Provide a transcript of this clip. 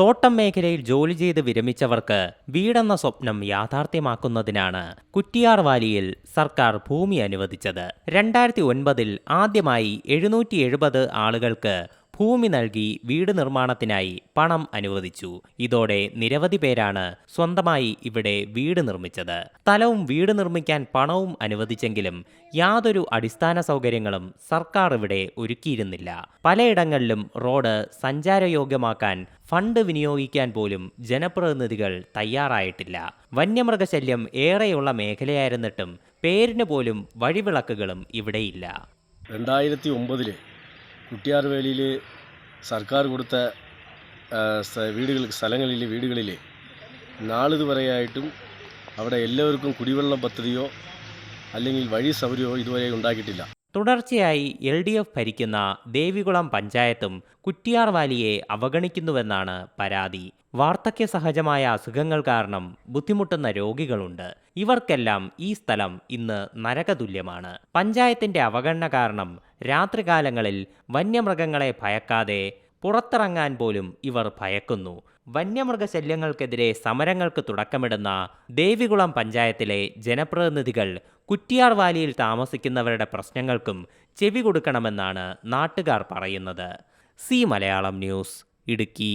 തോട്ടം മേഖലയിൽ ജോലി ചെയ്ത് വിരമിച്ചവർക്ക് വീടെന്ന സ്വപ്നം യാഥാർത്ഥ്യമാക്കുന്നതിനാണ് കുറ്റിയാർ വാലിയിൽ സർക്കാർ ഭൂമി അനുവദിച്ചത്. രണ്ടായിരത്തി ഒൻപതിൽ ആദ്യമായി എഴുന്നൂറ്റി എഴുപത് ആളുകൾക്ക് ഭൂമി നൽകി വീട് നിർമ്മാണത്തിനായി പണം അനുവദിച്ചു. ഇതോടെ നിരവധി പേരാണ് സ്വന്തമായി ഇവിടെ വീട് നിർമ്മിച്ചത്. സ്ഥലവും വീട് നിർമ്മിക്കാൻ പണവും അനുവദിച്ചെങ്കിലും യാതൊരു അടിസ്ഥാന സൗകര്യങ്ങളും സർക്കാർ ഇവിടെ ഒരുക്കിയിരുന്നില്ല. പലയിടങ്ങളിലും റോഡ് സഞ്ചാരയോഗ്യമാക്കാൻ ഫണ്ട് വിനിയോഗിക്കാൻ പോലും ജനപ്രതിനിധികൾ തയ്യാറായിട്ടില്ല. വന്യമൃഗശല്യം ഏറെയുള്ള മേഖലയായിരുന്നിട്ടും പേരിന് പോലും വഴിവിളക്കുകളും ഇവിടെയില്ല. രണ്ടായിരത്തി ഒമ്പതിൽ കുട്ടിയാർവേലിയിൽ സർക്കാർ കൊടുത്ത വീടുകൾ സ്ഥലങ്ങളിൽ വീടുകളിൽ നാളിതുവരെയായിട്ടും അവിടെ എല്ലാവർക്കും കുടിവെള്ള പദ്ധതിയോ അല്ലെങ്കിൽ വഴി സൗകര്യമോ ഇതുവരെ ഉണ്ടാക്കിയിട്ടില്ല. തുടർച്ചയായി എൽ ഡി എഫ് ഭരിക്കുന്ന ദേവികുളം പഞ്ചായത്തും കുറ്റിയാർവാലിയെ അവഗണിക്കുന്നുവെന്നാണ് പരാതി. വാർദ്ധക്യ സഹജമായ അസുഖങ്ങൾ കാരണം ബുദ്ധിമുട്ടുന്ന രോഗികളുണ്ട്. ഇവർക്കെല്ലാം ഈ സ്ഥലം ഇന്ന് നരകതുല്യമാണ്. പഞ്ചായത്തിന്റെ അവഗണന കാരണം രാത്രികാലങ്ങളിൽ വന്യമൃഗങ്ങളെ ഭയക്കാതെ പുറത്തിറങ്ങാൻ പോലും ഇവർ ഭയക്കുന്നു. വന്യമൃഗശല്യങ്ങൾക്കെതിരെ സമരങ്ങൾക്ക് തുടക്കമിടുന്ന ദേവികുളം പഞ്ചായത്തിലെ ജനപ്രതിനിധികൾ കുറ്റിയാർ വാലിയിൽ താമസിക്കുന്നവരുടെ പ്രശ്നങ്ങൾക്കും ചെവി കൊടുക്കണമെന്നാണ് നാട്ടുകാർ പറയുന്നത്. C Malayalam news Idukki.